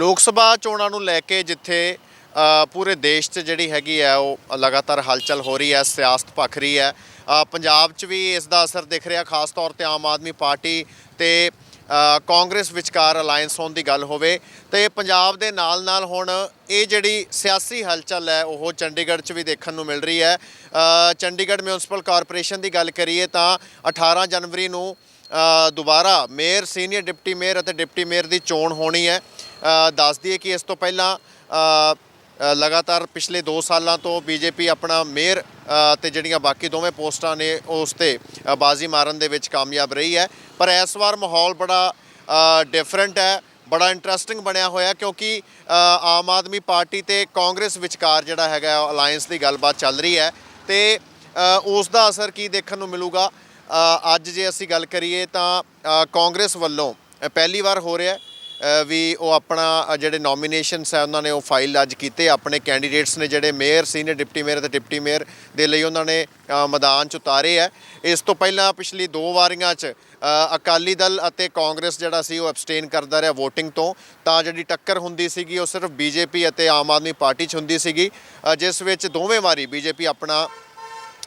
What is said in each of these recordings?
ਲੋਕ ਸਭਾ ਚੋਣਾਂ ਨੂੰ ਲੈ ਕੇ ਜਿੱਥੇ ਪੂਰੇ ਦੇਸ਼ 'ਚ ਜਿਹੜੀ ਹੈਗੀ ਹੈ ਉਹ ਲਗਾਤਾਰ ਹਲਚਲ ਹੋ ਰਹੀ ਹੈ, ਸਿਆਸਤ ਭਖ ਰਹੀ ਹੈ। ਪੰਜਾਬ 'ਚ ਵੀ ਇਸ ਦਾ ਅਸਰ ਦਿਖ ਰਿਹਾ, ਖਾਸ ਤੌਰ ਤੇ ਆਮ ਆਦਮੀ ਪਾਰਟੀ ਤੇ ਕਾਂਗਰਸ ਵਿਚਕਾਰ ਅਲਾਈਅੰਸ ਹੋਣ ਦੀ ਗੱਲ ਹੋਵੇ। ਤੇ ਪੰਜਾਬ ਦੇ ਨਾਲ-ਨਾਲ ਹੁਣ ਇਹ ਜਿਹੜੀ ਸਿਆਸੀ ਹਲਚਲ ਹੈ, ਉਹ ਚੰਡੀਗੜ੍ਹ 'ਚ ਵੀ ਦੇਖਣ ਨੂੰ ਮਿਲ ਰਹੀ ਹੈ। ਚੰਡੀਗੜ੍ਹ ਮਿਊਨਿਸਪਲ ਕਾਰਪੋਰੇਸ਼ਨ ਦੀ ਗੱਲ ਕਰੀਏ ਤਾਂ 18 ਜਨਵਰੀ ਨੂੰ ਦੁਬਾਰਾ ਮੇਅਰ ਸੀਨੀਅਰ ਡਿਪਟੀ ਮੇਅਰ ਅਤੇ ਡਿਪਟੀ ਮੇਅਰ ਦੀ ਚੋਣ ਹੋਣੀ ਹੈ। ਅ, ਦੱਸ ਦਈਏ ਕਿ ਇਸ ਤੋਂ ਪਹਿਲਾਂ ਲਗਾਤਾਰ ਪਿਛਲੇ 2 ਸਾਲਾਂ ਤੋਂ ਬੀਜੇਪੀ ਆਪਣਾ ਮੇਅਰ ਅ, ਤੇ ਜਿਹੜੀਆਂ ਬਾਕੀ ਦੋਵੇਂ ਪੋਸਟਾਂ ਨੇ ਉਸ ਤੇ ਬਾਜ਼ੀ ਮਾਰਨ ਦੇ ਵਿੱਚ ਕਾਮਯਾਬ ਰਹੀ ਹੈ। ਪਰ ਇਸ ਵਾਰ ਮਾਹੌਲ ਬੜਾ ਡਿਫਰੈਂਟ ਹੈ ਬੜਾ ਇੰਟਰਸਟਿੰਗ ਬਣਿਆ ਹੋਇਆ ਕਿਉਂਕਿ ਆਮ ਆਦਮੀ ਪਾਰਟੀ ਤੇ ਕਾਂਗਰਸ ਵਿਚਕਾਰ ਜਿਹੜਾ ਹੈਗਾ ਅਲਾਈਅੰਸ ਦੀ ਗੱਲਬਾਤ ਚੱਲ ਰਹੀ ਹੈ। ਤੇ ਉਸ ਦਾ ਅਸਰ ਕੀ ਦੇਖਣ ਨੂੰ ਮਿਲੂਗਾ? ਅੱਜ ਜੇ ਅਸੀਂ ਗੱਲ ਕਰੀਏ ਤਾਂ ਕਾਂਗਰਸ ਵੱਲੋਂ ਪਹਿਲੀ ਵਾਰ ਹੋ ਰਿਹਾ ਵੀ ਉਹ ਆਪਣਾ ਜਿਹੜੇ ਨੋਮੀਨੇਸ਼ਨਸ ਹੈ ਉਹਨਾਂ ਨੇ ਉਹ ਫਾਈਲ ਅੱਜ ਕੀਤੇ। ਆਪਣੇ ਕੈਂਡੀਡੇਟਸ ਨੇ ਜਿਹੜੇ ਮੇਅਰ ਸੀਨੀਅਰ ਡਿਪਟੀ ਮੇਅਰ ਤੇ ਡਿਪਟੀ ਮੇਅਰ ਦੇ ਲਈ ਉਹਨਾਂ ਨੇ ਮੈਦਾਨ 'ਚ ਉਤਾਰੇ ਹੈ ਇਸ ਤੋਂ ਪਹਿਲਾਂ ਪਿਛਲੀ ਦੋ ਵਾਰੀਆਂ 'ਚ ਅਕਾਲੀ ਦਲ ਅਤੇ ਕਾਂਗਰਸ ਜਿਹੜਾ ਸੀ, ਉਹ ਐਬਸਟੇਨ ਕਰਦਾ ਰਿਹਾ VOTING ਤੋਂ। ਤਾਂ ਜਿਹੜੀ ਟੱਕਰ ਹੁੰਦੀ ਸੀਗੀ, ਉਹ ਸਿਰਫ ਬੀਜੇਪੀ ਅਤੇ ਆਮ ਆਦਮੀ ਪਾਰਟੀ 'ਚ ਹੁੰਦੀ ਸੀਗੀ। ਜਿਸ ਵਿੱਚ ਦੋਵੇਂ ਵਾਰੀ ਬੀਜੇਪੀ ਆਪਣਾ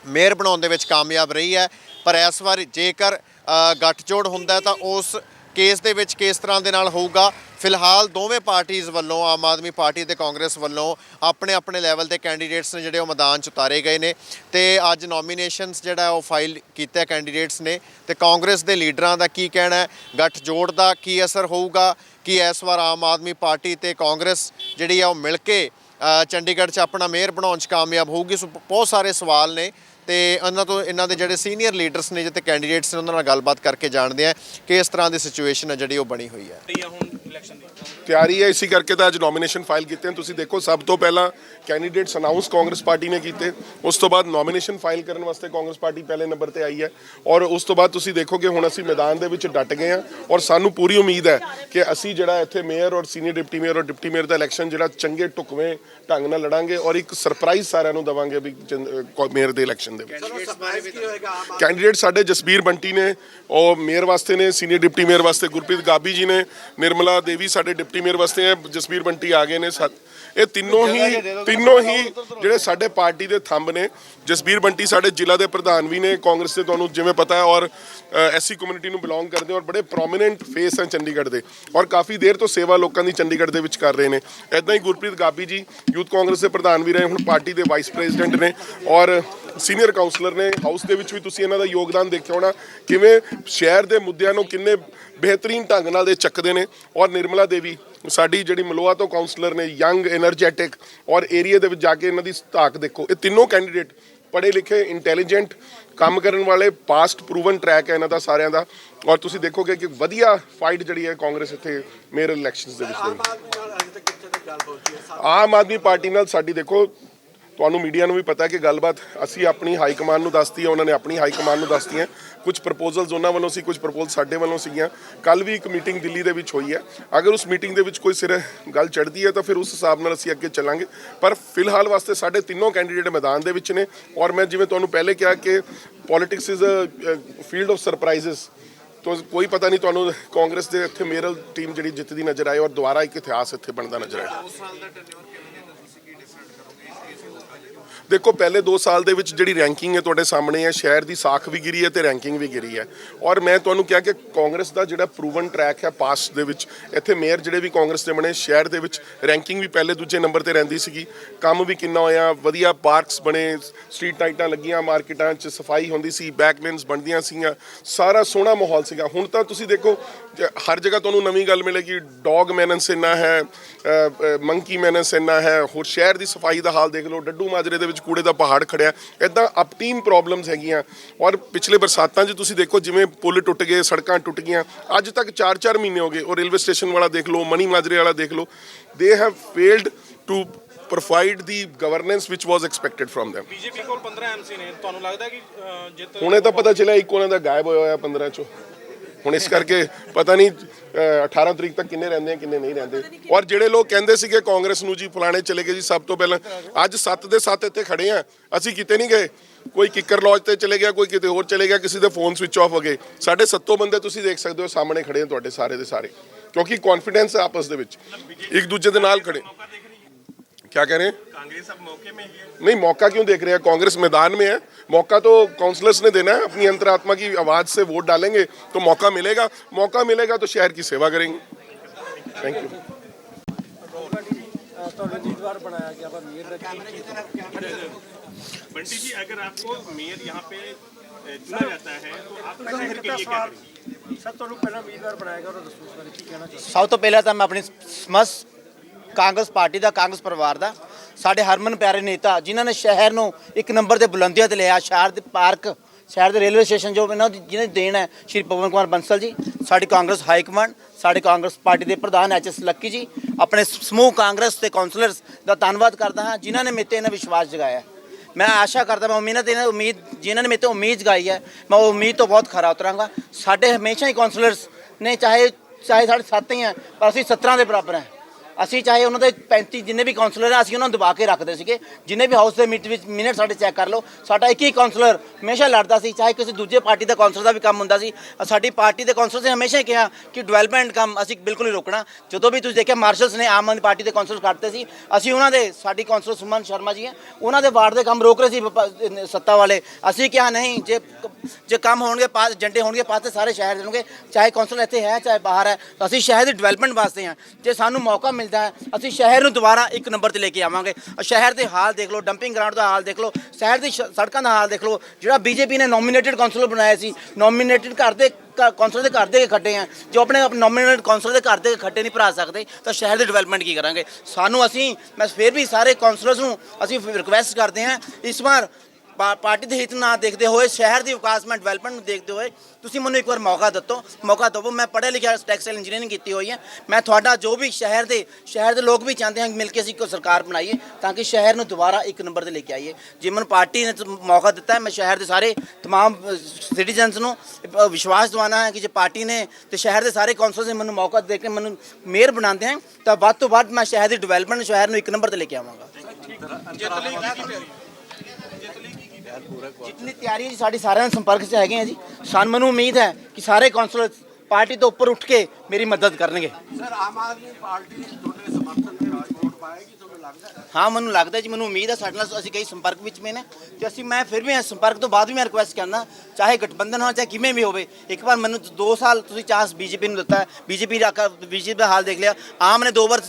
ਮੇਅਰ ਬਣਾਉਣ ਦੇ ਵਿੱਚ ਕਾਮਯਾਬ ਰਹੀ ਹੈ। ਪਰ ਇਸ ਵਾਰ ਜੇਕਰ ਅ, ਗੱਠਜੋੜ ਹੁੰਦਾ ਤਾਂ ਉਸ ਕੇਸ ਦੇ ਵਿੱਚ ਕਿਸ ਤਰ੍ਹਾਂ ਦੇ ਨਾਲ ਹੋਊਗਾ? ਫਿਲਹਾਲ ਦੋਵੇਂ ਪਾਰਟੀਆਂ ਵੱਲੋਂ ਆਮ ਆਦਮੀ ਪਾਰਟੀ ਤੇ ਕਾਂਗਰਸ ਵੱਲੋਂ ਆਪਣੇ ਆਪਣੇ ਲੈਵਲ ਤੇ ਕੈਂਡੀਡੇਟਸ ਨੇ ਜਿਹੜੇ ਉਹ ਮੈਦਾਨ 'ਚ ਉਤਾਰੇ ਗਏ ਨੇ ਤੇ ਅੱਜ ਨੋਮੀਨੇਸ਼ਨਸ ਜਿਹੜਾ ਉਹ ਫਾਈਲ ਕੀਤਾ ਕੈਂਡੀਡੇਟਸ ਨੇ ਤੇ ਕਾਂਗਰਸ ਦੇ ਲੀਡਰਾਂ ਦਾ ਕੀ ਕਹਿਣਾ ਹੈ? ਗੱਠਜੋੜ ਦਾ ਕੀ ਅਸਰ ਹੋਊਗਾ? ਕਿ ਇਸ ਵਾਰ ਆਮ ਆਦਮੀ ਪਾਰਟੀ ਤੇ ਕਾਂਗਰਸ ਜਿਹੜੀ ਆ ਉਹ ਮਿਲ ਕੇ ਚੰਡੀਗੜ੍ਹ 'ਚ ਆਪਣਾ ਮੇਅਰ ਬਣਾਉਣ 'ਚ ਕਾਮਯਾਬ ਹੋਊਗੀ? ਸੋ ਬਹੁਤ ਸਾਰੇ ਸਵਾਲ ਨੇ। ਤੇ ਉਹਨਾਂ ਤੋਂ ਇਹਨਾਂ ਦੇ ਜਿਹੜੇ ਸੀਨੀਅਰ ਲੀਡਰਸ ਨੇ ਜਿੱਤੇ ਕੈਂਡੀਡੇਟਸ ਨੇ, ਉਹਨਾਂ ਨਾਲ ਗੱਲਬਾਤ ਕਰਕੇ ਜਾਣਦੇ ਆ ਕਿ ਇਸ ਤਰ੍ਹਾਂ ਦੀ ਸਿਚੁਏਸ਼ਨ ਹੈ ਜਿਹੜੀ ਉਹ ਬਣੀ ਹੋਈ ਹੈ ਇਲੈਕਸ਼ਨ ਦੀ ਤਿਆਰੀ ਹੈ ਇਸੇ ਕਰਕੇ ਤਾਂ ਅੱਜ ਨੋਮੀਨੇਸ਼ਨ ਫਾਈਲ ਕੀਤੇ ਹਨ। ਤੁਸੀਂ ਦੇਖੋ ਸਭ ਤੋਂ ਪਹਿਲਾਂ ਕੈਂਡੀਡੇਟਸ ਅਨਾਉਂਸ ਕਾਂਗਰਸ ਪਾਰਟੀ ਨੇ ਕੀਤੇ। ਉਸ ਤੋਂ ਬਾਅਦ ਨੋਮੀਨੇਸ਼ਨ ਫਾਈਲ ਕਰਨ ਵਾਸਤੇ ਕਾਂਗਰਸ ਪਾਰਟੀ ਪਹਿਲੇ ਨੰਬਰ ਤੇ ਆਈ ਹੈ। ਔਰ ਉਸ ਤੋਂ ਬਾਅਦ ਤੁਸੀਂ ਦੇਖੋਗੇ ਹੁਣ ਅਸੀਂ ਮੈਦਾਨ ਦੇ ਵਿੱਚ ਡਟ ਗਏ ਹਾਂ। ਔਰ ਸਾਨੂੰ ਪੂਰੀ ਉਮੀਦ ਹੈ ਕਿ ਅਸੀਂ ਜਿਹੜਾ ਇੱਥੇ ਮੇਅਰ ਔਰ ਸੀਨੀਅਰ ਡਿਪਟੀ ਮੇਅਰ ਔਰ ਡਿਪਟੀ ਮੇਅਰ ਦਾ ਇਲੈਕਸ਼ਨ ਜਿਹੜਾ ਚੰਗੇ ਢੁਕਵੇਂ ਢੰਗ ਨਾਲ ਲੜਾਂਗੇ ਔਰ ਇੱਕ ਸਰਪ੍ਰਾਈਜ਼ ਸਾਰਿਆਂ ਨੂੰ ਦਵਾਂਗੇ ਵੀ ਮੇਅਰ ਦੇ ਇਲੈਕਸ਼ਨ ਦੇ ਵਿੱਚ। ਕੈਂਡੀਡੇਟ ਸਾਡੇ ਜਸਬੀਰ ਬੰਟੀ ਨੇ ਉਹ ਮੇਅਰ ਵਾਸਤੇ ਨੇ ਸੀਨੀਅਰ ਡਿਪਟੀ ਮੇਅਰ ਵਾਸਤੇ ਗੁਰਪ੍ਰੀਤ ਗਾਬੀ ਜੀ ਨੇ ਨਿਰਮਲਾ ਦੇਵੀ ਸਾਡੇ ਡਿਪਟੀ ਮੇਅਰ ਵਾਸਤੇ ਹੈ ਜਸਬੀਰ ਬੰਟੀ ਆ ਗਏ ਨੇ ਇਹ ਤਿੰਨੋਂ ਹੀ ਤਿੰਨੋਂ ਹੀ ਜਿਹੜੇ ਸਾਡੇ ਪਾਰਟੀ ਦੇ ਥੰਬ ਨੇ। ਜਸਬੀਰ ਬੰਟੀ ਸਾਡੇ ਜ਼ਿਲ੍ਹਾ ਦੇ ਪ੍ਰਧਾਨ ਵੀ ਨੇ ਕਾਂਗਰਸ ਦੇ ਤੁਹਾਨੂੰ ਜਿਵੇਂ ਪਤਾ ਹੈ ਔਰ ਐਸਸੀ ਕਮਿਊਨਿਟੀ ਨੂੰ ਬਿਲੋਂਗ ਕਰਦੇ ਔਰ ਬੜੇ ਪ੍ਰੋਮਿਨੈਂਟ ਫੇਸ ਹਨ ਚੰਡੀਗੜ੍ਹ ਦੇ। ਔਰ ਕਾਫੀ ਦੇਰ ਤੋਂ ਸੇਵਾ ਲੋਕਾਂ ਦੀ ਚੰਡੀਗੜ੍ਹ ਦੇ ਵਿੱਚ ਕਰ ਰਹੇ ਨੇ। ਐਦਾਂ ਹੀ ਗੁਰਪ੍ਰੀਤ ਗਾਬੀ ਜੀ ਯੂਥ ਕਾਂਗਰਸ ਦੇ ਪ੍ਰਧਾਨ ਵੀ ਰਹੇ ਹੁਣ ਪਾਰਟੀ ਦੇ ਵਾਈਸ ਪ੍ਰੈਜ਼ੀਡੈਂਟ ਨੇ। ਔਰ ਸੀਨੀਅਰ ਕਾਉਂਸਲਰ ਨੇ ਹਾਊਸ ਦੇ ਵਿੱਚ ਵੀ ਤੁਸੀਂ ਇਹਨਾਂ ਦਾ ਯੋਗਦਾਨ ਦੇਖਿਆ ਹੋਣਾ। ਕਿਵੇਂ ਸ਼ਹਿਰ ਦੇ ਮੁੱਦਿਆਂ ਨੂੰ ਕਿੰਨੇ ਬਿਹਤਰੀਨ ਢੰਗ ਨਾਲ ਇਹ ਚੱਕਦੇ ਨੇ। ਔਰ ਨਿਰਮਲਾ ਦੇਵੀ ਸਾਡੀ ਜਿਹੜੀ ਮਲੋਆ ਤੋਂ ਕਾਉਂਸਲਰ ਨੇ ਯੰਗ એનર્ਜੈਟਿਕ ਔਰ ਏਰੀਆ ਦੇ ਵਿੱਚ ਜਾ ਕੇ ਇਹਨਾਂ ਦੀ ਧਾਕ ਦੇਖੋ। ਇਹ ਤਿੰਨੋਂ ਕੈਂਡੀਡੇਟ ਪੜੇ ਲਿਖੇ ਇੰਟੈਲੀਜੈਂਟ ਕੰਮ ਕਰਨ ਵਾਲੇ ਪਾਸਟ ਪ੍ਰੂਵਨ ਟਰੈਕ ਹੈ ਇਹਨਾਂ ਦਾ ਸਾਰਿਆਂ ਦਾ। ਔਰ ਤੁਸੀਂ ਦੇਖੋਗੇ ਕਿ ਵਧੀਆ ਫਾਈਟ ਜਿਹੜੀ ਹੈ ਕਾਂਗਰਸ ਇੱਥੇ ਮੇਅਰ ਇਲੈਕਸ਼ਨਸ ਦੇ ਵਿੱਚ ਆਮ ਆਦਮੀ ਪਾਰਟੀ ਨਾਲ ਸਾਡੀ ਦੇਖੋ ਤੁਹਾਨੂੰ ਮੀਡੀਆ ਨੂੰ ਵੀ ਪਤਾ ਕਿ ਗੱਲਬਾਤ ਅਸੀਂ ਆਪਣੀ ਹਾਈ ਕਮਾਂਡ ਨੂੰ ਦੱਸਤੀ ਹੈ, ਉਹਨਾਂ ਨੇ ਆਪਣੀ ਹਾਈ ਕਮਾਂਡ ਨੂੰ ਦੱਸਤੀ ਹੈ। ਕੁਝ ਪ੍ਰਪੋਜ਼ਲਸ ਉਹਨਾਂ ਵੱਲੋਂ ਸੀ, ਕੁਝ ਪ੍ਰਪੋਜ਼ਲ ਸਾਡੇ ਵੱਲੋਂ ਸੀਗੀਆਂ। ਕੱਲ ਵੀ ਇੱਕ ਮੀਟਿੰਗ ਦਿੱਲੀ ਦੇ ਵਿੱਚ ਹੋਈ ਹੈ। ਅਗਰ ਉਸ ਮੀਟਿੰਗ ਦੇ ਵਿੱਚ ਕੋਈ ਸਿਰ ਗੱਲ ਚੜ੍ਹਦੀ ਹੈ, ਤਾਂ ਫਿਰ ਉਸ ਹਿਸਾਬ ਨਾਲ ਅਸੀਂ ਅੱਗੇ ਚੱਲਾਂਗੇ। ਪਰ ਫਿਲਹਾਲ ਵਾਸਤੇ ਸਾਡੇ ਤਿੰਨੋਂ ਕੈਂਡੀਡੇਟ ਮੈਦਾਨ ਦੇ ਵਿੱਚ ਨੇ। ਔਰ ਮੈਂ ਜਿਵੇਂ ਤੁਹਾਨੂੰ ਪਹਿਲੇ ਕਿਹਾ ਕਿ politics is a field of surprises ਤੋ ਕੋਈ ਪਤਾ ਨਹੀਂ ਤੁਹਾਨੂੰ ਕਾਂਗਰਸ ਦੇ ਇੱਥੇ ਮੇਰਲ ਟੀਮ ਜਿਹੜੀ ਜਿੱਤਦੀ ਨਜ਼ਰ ਆਏ, ਔਰ ਦੁਬਾਰਾ ਇੱਕ ਇਤਿਹਾਸ ਇੱਥੇ ਬਣਦਾ ਨਜ਼ਰ ਆਏ। ਦੇਖੋ, ਪਹਿਲੇ 2 ਸਾਲ ਦੇ ਵਿੱਚ ਜਿਹੜੀ ਰੈਂਕਿੰਗ ਹੈ ਤੁਹਾਡੇ ਸਾਹਮਣੇ ਹੈ, ਸ਼ਹਿਰ ਦੀ ਸਾਖ ਵੀ ਗਿਰੀ ਹੈ ਤੇ ਰੈਂਕਿੰਗ ਵੀ ਗਿਰੀ ਹੈ। ਔਰ ਮੈਂ ਤੁਹਾਨੂੰ ਕਿਹਾ ਕਿ ਕਾਂਗਰਸ ਦਾ ਜਿਹੜਾ ਪ੍ਰੂਵਨ ਟਰੈਕ ਹੈ ਪਾਸ ਦੇ ਵਿੱਚ, ਇੱਥੇ ਮੇਅਰ ਜਿਹੜੇ ਵੀ ਕਾਂਗਰਸ ਦੇ ਬਣੇ, ਸ਼ਹਿਰ ਦੇ ਵਿੱਚ ਰੈਂਕਿੰਗ ਵੀ ਪਹਿਲੇ ਦੂਜੇ ਨੰਬਰ ਤੇ ਰਹਿੰਦੀ ਸੀਗੀ। ਕੰਮ ਵੀ ਕਿੰਨਾ ਹੋਇਆ, ਵਧੀਆ ਪਾਰਕਸ ਬਣੇ ਸਟਰੀਟ ਲਾਈਟਾਂ ਲੱਗੀਆਂ ਮਾਰਕੀਟਾਂ 'ਚ, ਸਫ਼ਾਈ ਹੁੰਦੀ ਸੀ ਬੈਕਲੇਨਸ ਬਣਦੀਆਂ ਸੀਗੀਆਂ, ਸਾਰਾ ਸੋਹਣਾ ਮਾਹੌਲ ਸੀਗਾ। ਹੁਣ ਤਾਂ ਤੁਸੀਂ ਦੇਖੋ, ਜ- ਹਰ ਜਗ੍ਹਾ ਤੁਹਾਨੂੰ ਨਵੀਂ ਗੱਲ ਮਿਲੇਗੀ ਡੌਗ ਮੈਨੈਂਸ ਇੰਨਾ ਹੈ ਮੰਕੀ ਮੈਨੈਂਸ ਇੰਨਾ ਹੈ, ਹੋਰ ਸ਼ਹਿਰ ਦੀ ਸਫ਼ਾਈ ਦਾ ਹਾਲ ਦੇਖ ਲਓ, ਡੱਡੂ ਮਾਜਰੇ ਦੇ ਵਿੱਚ ਕੂੜੇ ਦਾ ਪਹਾੜ ਖੜਿਆ। ਇਦਾਂ ਅਪਟੀਮ ਪ੍ਰੋਬਲਮਸ ਹੈਗੀਆਂ। ਔਰ ਪਿਛਲੇ ਬਰਸਾਤਾਂ 'ਚ ਤੁਸੀਂ ਦੇਖੋ ਜਿਵੇਂ ਪੁਲ ਟੁੱਟ ਗਏ ਸੜਕਾਂ ਟੁੱਟ ਗਈਆਂ। ਅੱਜ ਤੱਕ 4-4 ਮਹੀਨੇ ਹੋ ਗਏ। ਉਹ ਰੇਲਵੇ ਸਟੇਸ਼ਨ ਵਾਲਾ ਦੇਖ ਲਓ ਮਣੀ ਮਾਜਰੇ ਵਾਲਾ ਦੇਖ ਲਓ। They have failed to provide the governance which was expected from them BJP ਕੋਲ 15 ਐਮਸੀ ਨੇ। ਤੁਹਾਨੂੰ ਲੱਗਦਾ ਕਿ ਜਿੱਤ ਹੁਣੇ ਤਾਂ ਪਤਾ ਚੱਲਿਆ ਇੱਕ ਉਹਨਾਂ ਦਾ ਗਾਇਬ ਹੋਇਆ ਹੋਇਆ 15 ਚੋਂ। ਹੁਣ ਇਸ ਕਰਕੇ ਪਤਾ ਨਹੀਂ ਅਹ, 18 ਤਰੀਕ ਤੱਕ ਕਿੰਨੇ ਰਹਿੰਦੇ ਆ ਕਿੰਨੇ ਨਹੀਂ ਰਹਿੰਦੇ। ਔਰ ਜਿਹੜੇ ਲੋਕ ਕਹਿੰਦੇ ਸੀਗੇ ਕਾਂਗਰਸ ਨੂੰ ਜੀ ਫਲਾਣੇ ਚਲੇ ਗਏ ਜੀ ਸਭ ਤੋਂ ਪਹਿਲਾਂ ਅੱਜ 7 ਦੇ 7 ਇੱਥੇ ਖੜੇ ਆ। ਅਸੀਂ ਕਿਤੇ ਨਹੀਂ ਗਏ। ਕੋਈ ਕਿੱਕਰ ਲੌਜ ਤੇ ਚਲੇ ਗਿਆ ਕੋਈ ਕਿਤੇ ਹੋਰ ਚਲੇ ਗਿਆ ਕਿਸੇ ਦੇ ਫੋਨ ਸਵਿਚ ਆਫ ਹੋ ਗਏ। ਸਾਡੇ ਸੱਤੋਂ ਬੰਦੇ ਤੁਸੀਂ ਦੇਖ ਸਕਦੇ ਹੋ ਸਾਹਮਣੇ ਖੜੇ ਆ ਤੁਹਾਡੇ ਸਾਰੇ ਦੇ ਸਾਰੇ। ਕਿਉਂਕਿ ਕੌਨਫੀਡੈਂਸ ਹੈ ਆਪਸ ਦੇ ਵਿੱਚ। ਇੱਕ ਦੂਜੇ ਦੇ ਨਾਲ ਖੜੇ। क्या कह रहे हैं कांग्रेस अब मौके में ही है नहीं मौका क्यों देख रहे हैं कांग्रेस मैदान में है मौका तो काउंसलर्स ने देना है अपनी अंतरात्मा की आवाज से वोट डालेंगे तो मौका मिलेगा मौका मिलेगा तो शहर की सेवा करेंगे थैंक यू ਤੁਹਾਨੂੰ ਉਮੀਦਵਾਰ ਬਣਾਇਆ ਗਿਆ ਵਾ ਮੇਅਰ ਦਾ ਕੀ बंटी जी अगर आपको मेयर यहाँ पे अ, चुना जाता है तो आप शहर के लिए क्या करेंगे ਸਰ ਤੁਹਾਨੂੰ ਪਹਿਲਾਂ ਉਮੀਦਵਾਰ ਬਣਾਇਆ ਗਿਆ ਉਹਦਾ ਦੱਸੋ ਇਸ ਬਾਰੇ ਕੀ ਕਹਿਣਾ ਚਾਹੁੰਦੇ ਸਭ ਤੋਂ ਪਹਿਲਾਂ ਤਾਂ ਮੈਂ ਆਪਣੀ ਸਮਸ ਕਾਂਗਰਸ ਪਾਰਟੀ ਦਾ, ਕਾਂਗਰਸ ਪਰਿਵਾਰ ਦਾ, ਸਾਡੇ ਹਰਮਨ ਪਿਆਰੇ ਨੇਤਾ, ਜਿਨ੍ਹਾਂ ਨੇ ਸ਼ਹਿਰ ਨੂੰ ਇੱਕ ਨੰਬਰ 'ਤੇ ਬੁਲੰਦੀਆਂ ਤੇ ਲਿਆ, ਸ਼ਹਿਰ ਦੇ ਪਾਰਕ, ਸ਼ਹਿਰ ਦੇ ਰੇਲਵੇ ਸਟੇਸ਼ਨ ਜੋ ਇਹਨਾਂ ਦੀ, ਜਿਹਨੇ ਦੇਣ ਹੈ, ਸ਼੍ਰੀ ਪਵਨ ਕੁਮਾਰ ਬੰਸਲ ਜੀ, ਸਾਡੀ ਕਾਂਗਰਸ ਹਾਈ ਕਮਾਂਡ, ਸਾਡੇ ਕਾਂਗਰਸ ਪਾਰਟੀ ਦੇ ਪ੍ਰਧਾਨ ਐਚ ਐਸ ਲੱਕੀ ਜੀ, ਆਪਣੇ ਸਮੂਹ ਕਾਂਗਰਸ ਤੇ ਕਾਉਂਸਲਰਸ ਦਾ ਧੰਨਵਾਦ ਕਰਦਾ ਹਾਂ, ਜਿਨ੍ਹਾਂ ਨੇ ਮੇਰੇ ਤੇ ਇਹਨਾਂ ਵਿਸ਼ਵਾਸ ਜਗਾਇਆ ਮੈਂ ਆਸ਼ਾ ਕਰਦਾ, ਮੈਂ ਉਮੀਦ ਇਹਨਾਂ ਉਮੀਦ, ਜਿਨ੍ਹਾਂ ਨੇ ਮੇਰੇ ਤੇ ਉਮੀਦ ਜਗਾਈ ਹੈ, ਮੈਂ ਉਹ ਉਮੀਦ ਤੋਂ ਬਹੁਤ ਖਰਾ ਉਤਰਾਂਗਾ। ਸਾਡੇ ਹਮੇਸ਼ਾ ਹੀ ਕਾਉਂਸਲਰਸ ਨੇ ਚਾਹੇ ਚਾਹੇ ਸਾਡੇ ਸੱਤ ਹੀ ਹੈ, ਪਰ ਅਸੀਂ 17 ਦੇ ਬਰਾਬਰ ਹੈ। ਅਸੀਂ ਚਾਹੇ ਉਹਨਾਂ ਦੇ 35 ਜਿੰਨੇ ਵੀ ਕਾਉਂਸਲਰ ਆ, ਅਸੀਂ ਉਹਨਾਂ ਨੂੰ ਦਬਾ ਕੇ ਰੱਖਦੇ ਸੀਗੇ। ਜਿੰਨੇ ਵੀ ਹਾਊਸ ਦੇ ਮੀਟ ਵਿੱਚ ਮਿੰਟ ਸਾਡੇ ਚੈੱਕ ਕਰ ਲਓ, ਸਾਡਾ ਇੱਕ ਹੀ ਕਾਉਂਸਲਰ ਹਮੇਸ਼ਾ ਲੜਦਾ ਸੀ, ਚਾਹੇ ਕਿਸੇ ਦੂਜੇ ਪਾਰਟੀ ਦਾ ਕਾਉਂਸਲਰ ਦਾ ਵੀ ਕੰਮ ਹੁੰਦਾ ਸੀ। ਸਾਡੀ ਪਾਰਟੀ ਦੇ ਕਾਉਂਸਲਰ ਨੇ ਹਮੇਸ਼ਾ ਹੀ ਕਿਹਾ ਕਿ ਡਿਵੈਲਪਮੈਂਟ ਕੰਮ ਅਸੀਂ ਬਿਲਕੁਲ ਨਹੀਂ ਰੋਕਣਾ। ਜਦੋਂ ਵੀ ਤੁਸੀਂ ਦੇਖਿਆ ਮਾਰਸ਼ਲਸ ਨੇ ਆਮ ਆਦਮੀ ਪਾਰਟੀ ਦੇ ਕਾਉਂਸਲਰ ਕੱਢਦੇ ਸੀ, ਅਸੀਂ ਉਹਨਾਂ ਦੇ, ਸਾਡੀ ਕਾਉਂਸਲਰ ਸੁਮਨ ਸ਼ਰਮਾ ਜੀ ਹੈ, ਉਹਨਾਂ ਦੇ ਵਾਰਡ ਦੇ ਕੰਮ ਰੋਕ ਰਹੇ ਸੀ ਸੱਤਾ ਵਾਲੇ। ਅਸੀਂ ਕਿਹਾ, ਨਹੀਂ, ਜੇ ਜੇ ਕੰਮ ਹੋਣਗੇ ਪਾਸ ਏਜੰਡੇ ਹੋਣਗੇ, ਪਾਸ ਤੇ ਸਾਰੇ ਸ਼ਹਿਰ ਦੇਣਗੇ ਚਾਹੇ ਕਾਉਂਸਲ ਇੱਥੇ ਹੈ, ਚਾਹੇ ਬਾਹਰ ਹੈ ਅਸੀਂ ਸ਼ਹਿਰ ਦੀ ਡਿਵੈਲਪਮੈਂਟ ਵਾਸਤੇ ਹਾਂ। ਜੇ ਸਾਨੂੰ ਮੌਕਾ ਮਿਲਦਾ ਹੈ। ਅਸੀਂ ਸ਼ਹਿਰ ਨੂੰ ਦੁਬਾਰਾ ਇੱਕ ਨੰਬਰ ਤੇ ਲੈ ਕੇ ਆਵਾਂਗੇ। ਅਹ ਸ਼ਹਿਰ ਦੇ ਹਾਲ ਦੇਖ ਲਓ ਡੰਪਿੰਗ ਗਰਾਊਂਡ ਦਾ ਹਾਲ ਦੇਖ ਲਓ, ਸ਼ਹਿਰ ਦੀ ਸ਼- ਸੜਕਾਂ ਦਾ ਹਾਲ ਦੇਖ ਲਓ, ਜਿਹੜਾ ਬੀਜੇਪੀ ਨੇ ਨੋਮੀਨੇਟਡ ਕਾਉਂਸਲਰ ਬਣਾਇਆ ਸੀ ਨੋਮੀਨੇਟਡ ਘਰ ਦੇ ਕਾਉਂਸਲਰ ਦੇ ਘਰ ਦੇ ਖੱਡੇ ਆ, ਜੋ ਆਪਣੇ ਨੋਮੀਨੇਟਡ ਕਾਉਂਸਲਰ ਦੇ ਘਰ ਦੇ ਖੱਡੇ ਨਹੀਂ ਭਰਾ ਸਕਦੇ, ਤਾਂ ਸ਼ਹਿਰ ਦੀ ਡਿਵੈਲਪਮੈਂਟ ਕੀ ਕਰਾਂਗੇ? ਸਾਨੂੰ ਅਸੀਂ, ਮੈਂ ਫਿਰ ਵੀ ਸਾਰੇ ਕਾਉਂਸਲਰਸ ਨੂੰ ਅਸੀਂ ਰਿਕੁਐਸਟ ਕਰਦੇ ਹਾਂ, ਇਸ ਵਾਰ ਪਾਰਟੀ ਦੇ ਹਿੱਤ ਨਾ ਦੇਖਦੇ ਹੋਏ ਸ਼ਹਿਰ ਦੀ ਵਿਕਾਸ ਮੈਂ ਡਿਵੈਲਪਮੈਂਟ ਨੂੰ ਦੇਖਦੇ ਹੋਏ ਤੁਸੀਂ ਮੈਨੂੰ ਇੱਕ ਵਾਰ ਮੌਕਾ ਦਿੱਤੋ ਮੌਕਾ ਦਿਓ ਮੈਂ ਪੜ੍ਹਿਆ ਲਿਖਿਆ ਟੈਕਸਟਾਈਲ ਇੰਜੀਨੀਅਰਿੰਗ ਕੀਤੀ ਹੋਈ ਹੈ ਮੈਂ ਤੁਹਾਡਾ ਜੋ ਵੀ ਸ਼ਹਿਰ ਦੇ ਸ਼ਹਿਰ ਦੇ ਲੋਕ ਵੀ ਚਾਹੁੰਦੇ ਹਨ ਕਿ ਮਿਲ ਕੇ ਅਸੀਂ ਕੋਈ ਸਰਕਾਰ ਬਣਾਈਏ ਤਾਂ ਕਿ ਸ਼ਹਿਰ ਨੂੰ ਦੁਬਾਰਾ ਇੱਕ ਨੰਬਰ ਤੇ ਲੈ ਕੇ ਆਈਏ ਜੇ ਮੈਨੂੰ ਪਾਰਟੀ ਨੇ ਤ- ਮੌਕਾ ਦਿੱਤਾ ਹੈ ਮੈਂ ਸ਼ਹਿਰ ਦੇ ਸਾਰੇ तमाम ਸਿਟੀਜ਼ਨਸ ਨੂੰ ਅ, ਵਿਸ਼ਵਾਸ ਦਿਵਾਉਣਾ ਹੈ ਕਿ ਜੇ ਪਾਰਟੀ ਨੇ ਤੇ ਸ਼ਹਿਰ ਦੇ ਸਾਰੇ ਕੌਂਸਲਸ ਨੇ ਮੈਨੂੰ ਮੌਕਾ ਦੇ ਕੇ ਮੈਨੂੰ ਮੇਅਰ ਬਣਾਉਂਦੇ ਹਨ ਤਾਂ ਵੱਧ ਤੋਂ ਵੱਧ ਮੈਂ ਸ਼ਹਿਰ ਦੀ ਡਿਵੈਲਪਮੈਂਟ ਸ਼ਹਿਰ ਨੂੰ ਇੱਕ ਨੰਬਰ ਤੇ ਲੈ ਕੇ ਆਵਾਂਗਾ ਜਿਤਨੀ ਤਿਆਰੀ ਜੀ, ਸਾਡੀ ਸਾਰਿਆਂ ਦੇ ਸੰਪਰਕ 'ਚ ਹੈਗੇ ਆ ਜੀ। ਸਾਨੂੰ ਮੈਨੂੰ ਉਮੀਦ ਹੈ ਕਿ ਸਾਰੇ ਕੌਂਸਲਰ ਪਾਰਟੀ ਤੋਂ ਉੱਪਰ ਉੱਠ ਕੇ ਮੇਰੀ ਮਦਦ ਕਰਨਗੇ। ਸਰ, ਆਮ ਆਦਮੀ ਪਾਰਟੀ ਤੁਹਾਡੇ ਸਮਰਥਨ ਦੇ ਰਾਜ ਵੋਟ ਪਾਏਗੀ ਹੈ? ਹਾਂ ਮੈਨੂੰ ਲੱਗਦਾ ਜੀ ਮੈਨੂੰ ਉਮੀਦ ਹੈ ਸਾਡੇ ਨਾਲ ਅਸੀਂ ਕਈ ਸੰਪਰਕ ਵਿੱਚ ਵੀ ਨੇ ਤੇ ਅਸੀਂ ਮੈਂ ਫਿਰ ਵੀ ਇਸ ਸੰਪਰਕ ਤੋਂ ਬਾਅਦ ਵੀ ਮੈਂ ਰਿਕੁਐਸਟ ਕਰਨਾ ਚਾਹੇ ਗਠਬੰਧਨ ਹੋ ਚਾਹੇ ਕਿਵੇਂ ਵੀ ਹੋਵੇ ਇੱਕ ਵਾਰ ਮੈਨੂੰ 2 ਸਾਲ ਤੁਸੀਂ ਚਾਂਸ ਬੀਜੇਪੀ ਨੂੰ ਦਿੱਤਾ ਹੈ ਬੀਜੇਪੀ ਦਾ ਬੀਜੇਪੀ ਦਾ ਹਾਲ ਦੇਖ ਲਿਆ ਆਮ ਨੇ ਦੋ ਵਾਰ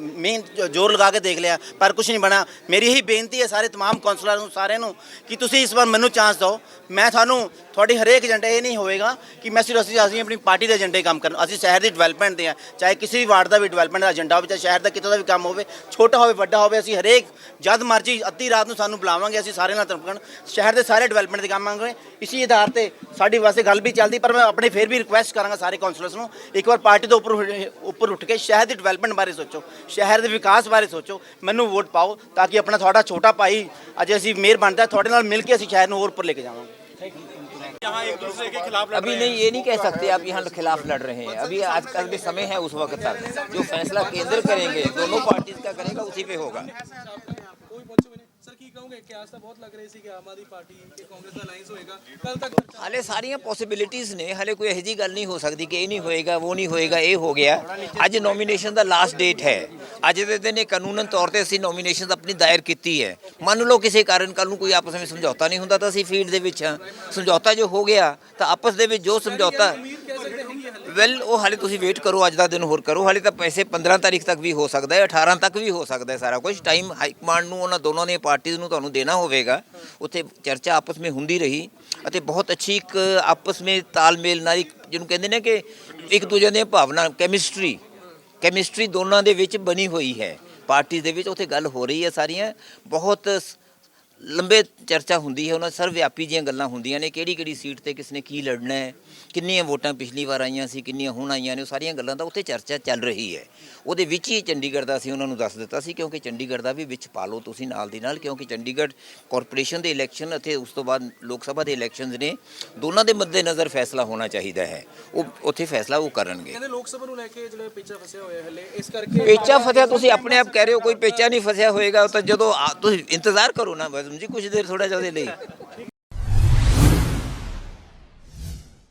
ਮੇਨ ਜ਼ੋਰ ਲਗਾ ਕੇ ਦੇਖ ਲਿਆ ਪਰ ਕੁਝ ਨਹੀਂ ਬਣਾ ਮੇਰੀ ਇਹੀ ਬੇਨਤੀ ਹੈ ਸਾਰੇ तमाम ਕਾਉਂਸਲਰਾਂ ਨੂੰ ਸਾਰਿਆਂ ਨੂੰ ਕਿ ਤੁਸੀਂ ਇਸ ਵਾਰ ਮੈਨੂੰ ਚਾਂਸ ਦਿਓ ਮੈਂ ਤੁਹਾਨੂੰ ਤੁਹਾਡੀ ਹਰੇਕ ਏਜੰਡਾ ਇਹ ਨਹੀਂ ਹੋਵੇਗਾ ਕਿ ਮੈਂ ਸਿਰਫ ਅਸੀਂ ਅਸੀਂ ਆਪਣੀ ਪਾਰਟੀ ਦੇ ਏਜੰਡੇ ਕੰਮ ਕਰਨ ਅਸੀਂ ਸ਼ਹਿਰ ਦੀ ਡਿਵੈਲਪਮੈਂਟ ਦੇ ਆ ਚਾਹੇ ਕਿਸੇ ਵੀ ਵਾਰਡ ਦਾ ਵੀ ਡਿਵੈਲਪਮੈਂਟ ਦਾ ਏਜੰਡਾ ਹੋਵੇ ਚਾਹੇ ਸ਼ਹਿਰ ਦਾ ਕਿਤੋਂ ਦਾ ਵੀ ਕੰਮ ਹੋਵੇ ਛੋਟਾ ਹੋਵੇ ਵੱਡਾ ਹੋਵੇ, ਅਸੀਂ ਹਰੇਕ ਜਦ ਮਰਜ਼ੀ ਅੱਧੀ ਰਾਤ ਨੂੰ ਸਾਨੂੰ ਬੁਲਾਵਾਂਗੇ, ਅਸੀਂ ਸਾਰੇ ਨਾਲ ਤਰਪਕਣ ਸ਼ਹਿਰ ਦੇ ਸਾਰੇ ਡਿਵੈਲਪਮੈਂਟ ਦੇ ਕੰਮ ਆਂਗੇ ਇਸੇ ਆਧਾਰ ਤੇ ਸਾਡੀ ਵਾਸਤੇ ਗੱਲ ਵੀ ਚੱਲਦੀ, ਪਰ ਮੈਂ ਆਪਣੇ ਫੇਰ ਵੀ ਰਿਕੁਐਸਟ ਕਰਾਂਗਾ ਸਾਰੇ ਕਾਉਂਸਲਰਸ ਨੂੰ, ਇੱਕ ਵਾਰ ਪਾਰਟੀ ਤੋਂ ਉੱਪਰ ਉੱਪਰ ਉੱਠ ਕੇ ਸ਼ਹਿਰ ਦੀ ਡਿਵੈਲਪਮੈਂਟ ਬਾਰੇ ਸੋਚੋ। ਸ਼ਹਿਰ ਦੇ ਵਿਕਾਸ ਬਾਰੇ ਸੋਚੋ। ਮੈਨੂੰ ਵੋਟ ਪਾਓ ਤਾਂ ਕਿ ਆਪਣਾ ਤੁਹਾਡਾ ਛੋਟਾ ਭਾਈ ਅੱਜ ਅਸੀਂ ਮੇਅਰ ਬਣਦਾ, ਤੁਹਾਡੇ ਨਾਲ ਮਿਲ ਕੇ ਅਸੀਂ ਸ਼ਹਿਰ ਨੂੰ ਹੋਰ ਉੱਪਰ ਲੈ ਕੇ ਜਾਵਾਂਗੇ। यहाँ एक दूसरे के खिलाफ लड़ अभी नहीं ये नहीं कह सकते आप यहाँ खिलाफ लड़ रहे हैं। अभी आजकल भी समय है उस वक्त तक। जो फैसला केंद्र करेंगे दोनों पार्टी का करेगा उसी पे होगा। ਕੋਈ ਪੁੱਛ ਵੀ ਨਹੀਂ ਸਰ ਕੀ ਕਹੋਗੇ? ਕਿ ਆਸ ਤਾਂ ਬਹੁਤ ਲੱਗ ਰਹੀ ਸੀ ਕਿ ਆਮ ਆਦਮੀ ਪਾਰਟੀ ਤੇ ਕਾਂਗਰਸ ਦਾ ਅਲਾਈਅੰਸ ਹੋਏਗਾ। ਕੱਲ ਤੱਕ ਹਾਲੇ ਸਾਰੀਆਂ ਪੋਸਿਬਿਲਿਟੀਆਂ ਨੇ। ਹਾਲੇ ਕੋਈ ਇਹੋ ਗੱਲ ਨਹੀਂ ਹੋ ਸਕਦੀ ਕਿ ਇਹ ਨਹੀਂ ਹੋਏਗਾ ਉਹ ਨਹੀਂ ਹੋਏਗਾ ਇਹ ਹੋ ਗਿਆ। ਅੱਜ ਨੋਮੀਨੇਸ਼ਨ ਦਾ ਲਾਸਟ ਡੇਟ ਹੈ। ਅੱਜ ਦੇ ਦਿਨ ਇਹ ਕਾਨੂੰਨਨ ਤੌਰ ਤੇ ਅਸੀਂ ਨੋਮੀਨੇਸ਼ਨ ਆਪਣੀ ਦਾਇਰ ਕੀਤੀ ਹੈ। ਮੰਨ ਲਓ ਕਿਸੇ ਕਾਰਨ ਕੱਲ ਨੂੰ ਕੋਈ ਆਪਸ ਵਿੱਚ ਸਮਝੌਤਾ ਨਹੀਂ ਹੁੰਦਾ ਤਾਂ ਅਸੀਂ ਫੀਲਡ ਦੇ ਵਿੱਚ ਹਾਂ। ਸਮਝੌਤਾ ਜੋ ਹੋ ਗਿਆ ਤਾਂ ਆਪਸ ਦੇ ਵਿੱਚ ਜੋ ਸਮਝੌਤਾ ਵੈਲ ਉਹ ਹਾਲੇ ਤੁਸੀਂ ਵੇਟ ਕਰੋ, ਅੱਜ ਦਾ ਦਿਨ ਹੋਰ ਕਰੋ। ਹਾਲੇ ਤਾਂ ਪੈਸੇ 15 ਤਾਰੀਖ ਤੱਕ ਵੀ ਹੋ ਸਕਦਾ ਹੈ 18 ਤੱਕ ਵੀ ਹੋ ਸਕਦਾ ਹੈ ਸਾਰਾ ਕੁਝ ਟਾਈਮ ਹਾਈ ਕਮਾਂਡ ਨੂੰ ਉਹਨਾਂ ਦੋਨਾਂ ਨੇ ਪਾਰਟੀਆਂ ਨੂੰ ਤੁਹਾਨੂੰ ਦੇਣਾ ਹੋਵੇਗਾ। ਉੱਥੇ ਚਰਚਾ ਆਪਸ ਵਿੱਚ ਹੁੰਦੀ ਰਹੀ ਅਤੇ ਬਹੁਤ ਅੱਛੀ ਇੱਕ ਆਪਸ ਵਿੱਚ ਤਾਲਮੇਲ ਨਾਲ ਇੱਕ ਜਿਹਨੂੰ ਕਹਿੰਦੇ ਨੇ ਕਿ ਇੱਕ ਦੂਜੇ ਦੀਆਂ ਭਾਵਨਾ ਕੈਮਿਸਟਰੀ ਕੈਮਿਸਟਰੀ ਦੋਨਾਂ ਦੇ ਵਿੱਚ ਬਣੀ ਹੋਈ ਹੈ। ਪਾਰਟੀ ਦੇ ਵਿੱਚ ਉੱਥੇ ਗੱਲ ਹੋ ਰਹੀ ਹੈ ਸਾਰੀਆਂ। ਬਹੁਤ ਸ- ਲੰਬੇ ਚਰਚਾ ਹੁੰਦੀ ਹੈ, ਉਹਨਾਂ ਸਰਵ ਵਿਆਪੀ ਜੀਆਂ ਗੱਲਾਂ ਹੁੰਦੀਆਂ ਨੇ ਕਿਹੜੀ ਕਿਹੜੀ ਸੀਟ ਤੇ ਕਿਸ ਨੇ ਕੀ ਲੜਨਾ ਹੈ। ਕਿੰਨੀਆਂ ਵੋਟਾਂ ਪਿਛਲੀ ਵਾਰ ਆਈਆਂ ਸੀ ਕਿੰਨੀਆਂ ਹੁਣ ਆਈਆਂ ਨੇ ਉਹ ਸਾਰੀਆਂ ਗੱਲਾਂ ਦਾ ਉੱਥੇ ਚਰਚਾ ਚੱਲ ਰਹੀ ਹੈ। ਉਹਦੇ ਵਿੱਚ ਹੀ ਚੰਡੀਗੜ੍ਹ ਦਾ ਅਸੀਂ ਉਹਨਾਂ ਨੂੰ ਦੱਸ ਦਿੱਤਾ ਸੀ ਕਿਉਂਕਿ ਚੰਡੀਗੜ੍ਹ ਦਾ ਵੀ ਵਿੱਚ ਪਾ ਲਓ ਤੁਸੀਂ ਨਾਲ ਦੀ ਨਾਲ ਕਿਉਂਕਿ ਚੰਡੀਗੜ੍ਹ ਕਾਰਪੋਰੇਸ਼ਨ ਦੇ ਇਲੈਕਸ਼ਨ ਅਤੇ ਉਸ ਤੋਂ ਬਾਅਦ ਲੋਕ ਸਭਾ ਦੇ ਇਲੈਕਸ਼ਨਸ ਨੇ ਦੋਨਾਂ ਦੇ ਮੱਦੇ ਨਜ਼ਰ ਫੈਸਲਾ ਹੋਣਾ ਚਾਹੀਦਾ ਹੈ। ਉਹ ਉੱਥੇ ਫੈਸਲਾ ਉਹ ਕਰਨਗੇ। ਕਹਿੰਦੇ ਲੋਕ ਸਭਾ ਨੂੰ ਲੈ ਕੇ ਜਿਹੜਾ ਪੇਚਾ ਫਸਿਆ ਹੋਇਆ ਹਲੇ ਇਸ ਕਰਕੇ ਪੇਚਾ ਫਸਿਆ ਤੁਸੀਂ ਆਪਣੇ ਆਪ ਕਹਿ ਰਹੇ ਹੋ ਕੋਈ ਪੇਚਾ ਨਹੀਂ ਫਸਿਆ ਹੋਏਗਾ ਉਹ ਤਾਂ ਜਦੋਂ ਤੁਸੀਂ ਇੰਤਜ਼ਾਰ ਕਰੋ ਨਾ ਬਸ ਜੀ ਕੁਝ ਦੇਰ ਥੋੜਾ ਜਿਹਾ ਉਹਦੇ ਲਈ।